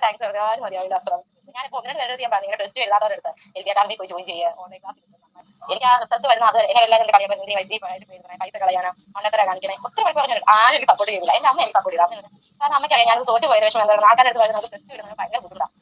നിങ്ങളുടെ താങ്ക്സ് ഒരുപാട് മതിയാവില്ല അസ്ത്രം ഞാനിപ്പോ ഒന്നിനോട് നേരത്തെ ഞാൻ പറഞ്ഞു ടെസ്റ്റ് എഴുതാത്തവരെടുത്ത് എൽ പി അക്കാദമി പോയി ജോയിൻ ചെയ്യുക. ഓൺലൈൻ ക്ലാസ് എനിക്ക് ആ റിസൾട്ട് വരുന്ന അത് എന്നെ എല്ലാവരും കളിയാൻ പൈസ കളയാനോ മണ്ണത്തര കാണിക്കണേ. ഒത്തിരി മണിക്ക് പറഞ്ഞു ആരും എനിക്ക് സപ്പോർട്ട് ചെയ്യില്ല എന്റെ അമ്മ എനിക്ക് സപ്പോർട്ട് അമ്മ കാരണം അമ്മയ്ക്കറിയാം ഞാൻ തോറ്റ് പോയ വിഷയം എന്താണ് ആൾക്കാരുടെ അടുത്ത് പറയുന്നത് ടെസ്റ്റ് വരുന്നത് ഭയങ്കര ബുദ്ധിമുട്ടാണ്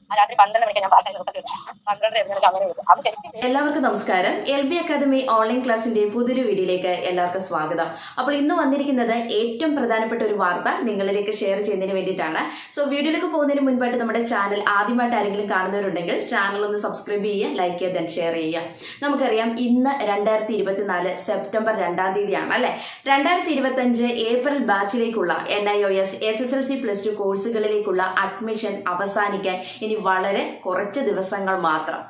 എല്ലാവർക്കും നമസ്കാരം. എൽ ബി അക്കാദമി ഓൺലൈൻ ക്ലാസിന്റെ പുതിയൊരു വീഡിയോയിലേക്ക് എല്ലാവർക്കും സ്വാഗതം. അപ്പോൾ ഇന്ന് വന്നിരിക്കുന്നത് ഏറ്റവും പ്രധാനപ്പെട്ട ഒരു വാർത്ത നിങ്ങളിലേക്ക് ഷെയർ ചെയ്യുന്നതിന് വേണ്ടിയിട്ടാണ്. സോ വീഡിയോയിലേക്ക് പോകുന്നതിന് മുൻപായിട്ട് നമ്മുടെ ചാനൽ ആദ്യമായിട്ട് ആരെങ്കിലും കാണുന്നവരുണ്ടെങ്കിൽ ചാനൽ ഒന്ന് സബ്സ്ക്രൈബ് ചെയ്യുക ലൈക്ക് ചെയ്യുക ദെൻ ഷെയർ ചെയ്യുക. നമുക്കറിയാം ഇന്ന് രണ്ടായിരത്തി ഇരുപത്തിനാല് സെപ്റ്റംബർ രണ്ടാം തീയതിയാണ് അല്ലെ? രണ്ടായിരത്തി ഇരുപത്തി അഞ്ച് April ബാച്ചിലേക്കുള്ള N I O S S S L C plus two കോഴ്സുകളിലേക്കുള്ള admission അവസാനിക്കാൻ ഇനി വളരെ കുറച്ച് ദിവസങ്ങൾ മാത്രം.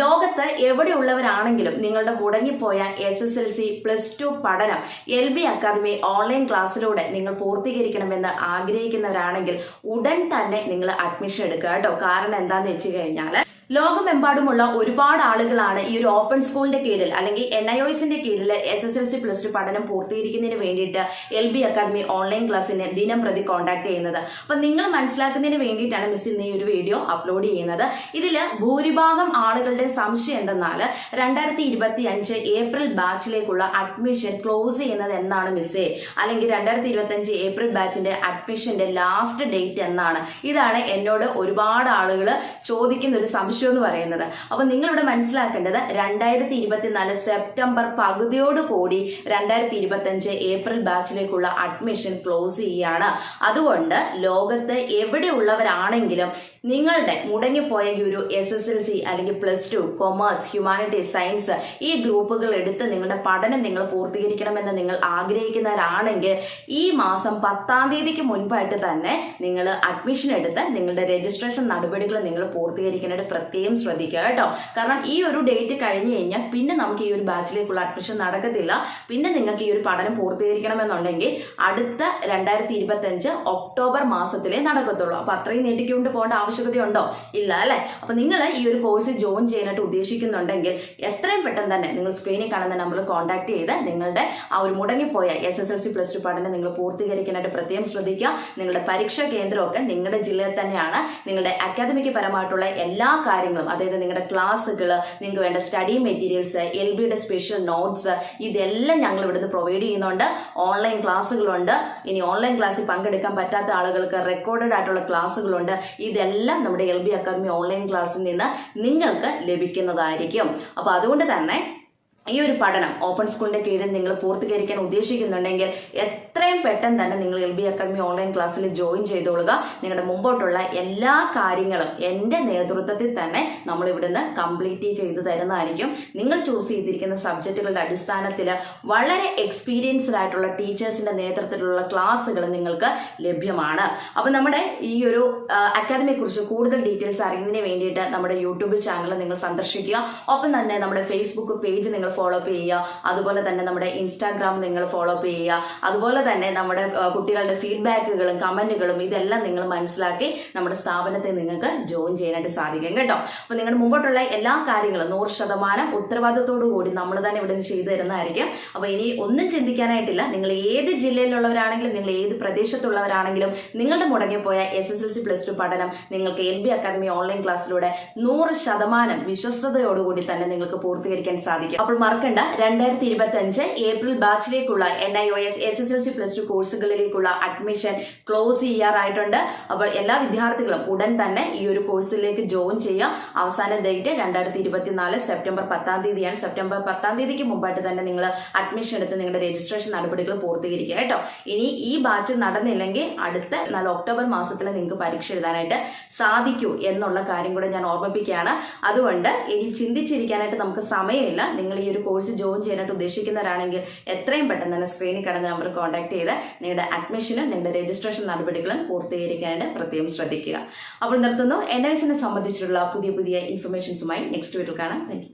ലോകത്ത് എവിടെയുള്ളവരാണെങ്കിലും നിങ്ങളുടെ മുടങ്ങിപ്പോയ S S L C plus two പഠനം എൽ ബി അക്കാദമി ഓൺലൈൻ ക്ലാസ്സിലൂടെ നിങ്ങൾ പൂർത്തീകരിക്കണമെന്ന് ആഗ്രഹിക്കുന്നവരാണെങ്കിൽ ഉടൻ തന്നെ നിങ്ങൾ അഡ്മിഷൻ എടുക്കുക കേട്ടോ. കാരണം എന്താന്ന് വെച്ച് കഴിഞ്ഞാൽ ലോകമെമ്പാടുമുള്ള ഒരുപാട് ആളുകളാണ് ഈ ഒരു ഓപ്പൺ സ്കൂളിന്റെ കീഴിൽ അല്ലെങ്കിൽ എൻ ഐ ഒസിന്റെ കീഴിൽ S S L C plus two പഠനം പൂർത്തീകരിക്കുന്നതിന് വേണ്ടിയിട്ട് എൽ ബി അക്കാദമി ഓൺലൈൻ ക്ലാസ്സിനെ ദിനം പ്രതി കോൺടാക്ട് ചെയ്യുന്നത്. അപ്പൊ നിങ്ങൾ മനസ്സിലാക്കുന്നതിന് വേണ്ടിയിട്ടാണ് മിസ് ഇന്ന് ഈ ഒരു വീഡിയോ അപ്ലോഡ് ചെയ്യുന്നത്. ഇതിൽ ഭൂരിഭാഗം ആളുകളുടെ സംശയം എന്തെന്നാൽ രണ്ടായിരത്തി ഇരുപത്തി അഞ്ച് ഏപ്രിൽ ബാച്ചിലേക്കുള്ള അഡ്മിഷൻ ക്ലോസ് ചെയ്യുന്നത് എന്നാണ് മിസ്സേ അല്ലെങ്കിൽ രണ്ടായിരത്തി ഇരുപത്തി അഞ്ച് ഏപ്രിൽ ബാച്ചിന്റെ അഡ്മിഷന്റെ ലാസ്റ്റ് ഡേറ്റ് എന്നാണ്. ഇതാണ് എന്നോട് ഒരുപാട് ആളുകൾ ചോദിക്കുന്ന ഒരു സംശയം എന്ന് പറയുന്നത്. അപ്പൊ നിങ്ങളിവിടെ മനസ്സിലാക്കേണ്ടത് രണ്ടായിരത്തി ഇരുപത്തിനാല് സെപ്റ്റംബർ പകുതിയോട് കൂടി രണ്ടായിരത്തി ഇരുപത്തി അഞ്ച് ഏപ്രിൽ ബാച്ചിലേക്കുള്ള അഡ്മിഷൻ ക്ലോസ് ചെയ്യുകയാണ്. അതുകൊണ്ട് ലോകത്ത് എവിടെയുള്ളവരാണെങ്കിലും നിങ്ങളുടെ മുടങ്ങിപ്പോയ ഒരു എസ് എസ് എൽ സി അല്ലെങ്കിൽ plus two commerce humanities science ഈ ഗ്രൂപ്പുകൾ എടുത്ത് നിങ്ങളുടെ പഠനം നിങ്ങൾ പൂർത്തീകരിക്കണമെന്ന് നിങ്ങൾ ആഗ്രഹിക്കുന്നവരാണെങ്കിൽ ഈ മാസം പത്താം തീയതിക്ക് മുൻപായിട്ട് തന്നെ നിങ്ങൾ അഡ്മിഷൻ എടുത്ത് നിങ്ങളുടെ രജിസ്ട്രേഷൻ നടപടികൾ നിങ്ങൾ പൂർത്തീകരിക്കാനായിട്ട് പ്രത്യേകം ശ്രദ്ധിക്കുക കേട്ടോ. കാരണം ഈ ഒരു ഡേറ്റ് കഴിഞ്ഞ് കഴിഞ്ഞാൽ പിന്നെ നമുക്ക് ഈ ഒരു ബാച്ചിലേക്കുള്ള അഡ്മിഷൻ നടക്കത്തില്ല. പിന്നെ നിങ്ങൾക്ക് ഈ ഒരു പഠനം പൂർത്തീകരിക്കണമെന്നുണ്ടെങ്കിൽ അടുത്ത രണ്ടായിരത്തി ഇരുപത്തി അഞ്ച് ഒക്ടോബർ മാസത്തിലേ നടക്കത്തുള്ളൂ. അപ്പൊ അത്രയും നീട്ടിക്കൊണ്ട് പോകേണ്ട ആവശ്യകതയുണ്ടോ? ഇല്ല അല്ലേ? അപ്പൊ നിങ്ങൾ ഈ ഒരു കോഴ്സ് ജോയിൻ ചെയ്യാനായിട്ട് ഉദ്ദേശിക്കുന്നുണ്ടെങ്കിൽ എത്രയും പെട്ടെന്ന് തന്നെ നിങ്ങൾ സ്ക്രീനിൽ കാണുന്ന നമ്പർ കോൺടാക്ട് ചെയ്ത് നിങ്ങളുടെ ആ ഒരു മുടങ്ങിപ്പോയ S S L C plus two പഠനം നിങ്ങൾ പൂർത്തീകരിക്കാനായിട്ട് പ്രത്യേകം ശ്രദ്ധിക്കുക. നിങ്ങളുടെ പരീക്ഷാ കേന്ദ്രമൊക്കെ നിങ്ങളുടെ ജില്ലയിൽ തന്നെയാണ്. നിങ്ങളുടെ അക്കാദമിക് പരമായിട്ടുള്ള എല്ലാ കാര്യങ്ങളും അതായത് നിങ്ങളുടെ ക്ലാസ്സുകൾ നിങ്ങൾക്ക് വേണ്ട സ്റ്റഡി മെറ്റീരിയൽസ് എൽ ബിയുടെ സ്പെഷ്യൽ നോട്ട്സ് ഇതെല്ലാം ഞങ്ങൾ ഇവിടുന്ന് പ്രൊവൈഡ് ചെയ്യുന്നുണ്ട്. ഓൺലൈൻ ക്ലാസ്സുകളുണ്ട് ഇനി ഓൺലൈൻ ക്ലാസ്സിൽ പങ്കെടുക്കാൻ പറ്റാത്ത ആളുകൾക്ക് റെക്കോർഡഡ് ആയിട്ടുള്ള ക്ലാസ്സുകളുണ്ട് ഇതെല്ലാം നമ്മുടെ എൽ ബി അക്കാദമി ഓൺലൈൻ ക്ലാസ്സിൽ നിന്ന് നിങ്ങൾക്ക് ലഭിക്കുന്നതായിരിക്കും. അപ്പോൾ അതുകൊണ്ട് തന്നെ ഈ ഒരു പഠനം ഓപ്പൺ സ്കൂളിന്റെ കീഴിൽ നിങ്ങൾ പൂർത്തീകരിക്കാൻ ഉദ്ദേശിക്കുന്നുണ്ടെങ്കിൽ എത്രയും പെട്ടെന്ന് തന്നെ നിങ്ങൾ എൽ ബി അക്കാദമി ഓൺലൈൻ ക്ലാസ്സിൽ ജോയിൻ ചെയ്തോളുക. നിങ്ങളുടെ മുമ്പോട്ടുള്ള എല്ലാ കാര്യങ്ങളും എന്റെ നേതൃത്വത്തിൽ തന്നെ നമ്മൾ ഇവിടുന്ന് കംപ്ലീറ്റ് ചെയ്ത് തരുന്നതായിരിക്കും. നിങ്ങൾ ചൂസ് ചെയ്തിരിക്കുന്ന സബ്ജക്റ്റുകളുടെ അടിസ്ഥാനത്തിൽ വളരെ എക്സ്പീരിയൻസ്ഡ് ആയിട്ടുള്ള ടീച്ചേഴ്സിന്റെ നേതൃത്വത്തിലുള്ള ക്ലാസ്സുകൾ നിങ്ങൾക്ക് ലഭ്യമാണ്. അപ്പോൾ നമ്മുടെ ഈ ഒരു അക്കാദമിയെ കുറിച്ച് കൂടുതൽ ഡീറ്റെയിൽസ് അറിയുന്നതിന് വേണ്ടിയിട്ട് നമ്മുടെ യൂട്യൂബ് ചാനൽ നിങ്ങൾ സന്ദർശിക്കുക. ഒപ്പം തന്നെ നമ്മുടെ ഫേസ്ബുക്ക് പേജ് നിങ്ങൾ ഫോളോ അപ്പ് ചെയ്യുക. അതുപോലെ തന്നെ നമ്മുടെ ഇൻസ്റ്റാഗ്രാം നിങ്ങൾ ഫോളോ അപ്പ് ചെയ്യുക. അതുപോലെ തന്നെ നമ്മുടെ കുട്ടികളുടെ ഫീഡ്ബാക്കുകളും കമന്റുകളും ഇതെല്ലാം നിങ്ങൾ മനസ്സിലാക്കി നമ്മുടെ സ്ഥാപനത്തെ നിങ്ങൾക്ക് ജോയിൻ ചെയ്യാനായിട്ട് സാധിക്കും കേട്ടോ. അപ്പോൾ നിങ്ങളുടെ മുമ്പോട്ടുള്ള എല്ലാ കാര്യങ്ങളും നൂറ് ശതമാനം ഉത്തരവാദിത്തോടു കൂടി നമ്മൾ തന്നെ ഇവിടെ നിന്ന് ചെയ്തു തരുന്നതായിരിക്കും. അപ്പോൾ ഇനി ഒന്നും ചിന്തിക്കാനായിട്ടില്ല. നിങ്ങൾ ഏത് ജില്ലയിലുള്ളവരാണെങ്കിലും നിങ്ങൾ ഏത് പ്രദേശത്തുള്ളവരാണെങ്കിലും നിങ്ങളുടെ മുടങ്ങിപ്പോയ S S L C plus two പഠനം നിങ്ങൾക്ക് എൽ ബി അക്കാദമി ഓൺലൈൻ ക്ലാസ്സിലൂടെ നൂറ് ശതമാനം വിശ്വസ്തയോടുകൂടി തന്നെ നിങ്ങൾക്ക് പൂർത്തീകരിക്കാൻ സാധിക്കും. അപ്പോൾ മറക്കണ്ട. രണ്ടായിരത്തി ഇരുപത്തി അഞ്ച് April ബാച്ചിലേക്കുള്ള N I O S S S L C plus two കോഴ്സുകളിലേക്കുള്ള admission close ചെയ്യാറായിട്ടുണ്ട്. അപ്പോൾ എല്ലാ വിദ്യാർത്ഥികളും ഉടൻ തന്നെ ഈ ഒരു കോഴ്സിലേക്ക് ജോയിൻ ചെയ്യുക. അവസാന ഡേറ്റ് രണ്ടായിരത്തി ഇരുപത്തിനാല് സെപ്റ്റംബർ പത്താം തീയതിയാണ്. സെപ്റ്റംബർ പത്താം തീയതിക്ക് മുമ്പായിട്ട് തന്നെ നിങ്ങൾ അഡ്മിഷൻ എടുത്ത് നിങ്ങളുടെ രജിസ്ട്രേഷൻ നടപടികൾ പൂർത്തീകരിക്കുക കേട്ടോ. ഇനി ഈ ബാച്ച് നടന്നില്ലെങ്കിൽ അടുത്ത നാല് ഒക്ടോബർ മാസത്തിൽ നിങ്ങൾക്ക് പരീക്ഷ എഴുതാനായിട്ട് സാധിക്കൂ എന്നുള്ള കാര്യം കൂടെ ഞാൻ ഓർമ്മിപ്പിക്കുകയാണ്. അതുകൊണ്ട് ഇനി ചിന്തിച്ചിരിക്കാനായിട്ട് നമുക്ക് സമയമില്ല. നിങ്ങൾ ഈ ഒരു കോഴ്സ് ജോയിൻ ചെയ്യാനായിട്ട് ഉദ്ദേശിക്കുന്നവരാണെങ്കിൽ എത്രയും പെട്ടെന്ന് തന്നെ സ്ക്രീനിൽ കടന്ന് നമ്പർ കോൺടാക്ട് ചെയ്ത് നിങ്ങളുടെ അഡ്മിഷനും നിങ്ങളുടെ രജിസ്ട്രേഷൻ നടപടികളും പൂർത്തീകരിക്കാനായിട്ട് പ്രത്യേകം ശ്രദ്ധിക്കുക. അപ്പോൾ നിർത്തുന്നു. എൻ ഐസിനെ സംബന്ധിച്ചിട്ടുള്ള പുതിയ പുതിയ ഇൻഫർമേഷൻസുമായി നെക്സ്റ്റ് വീട്ടിൽ കാണാം. താങ്ക്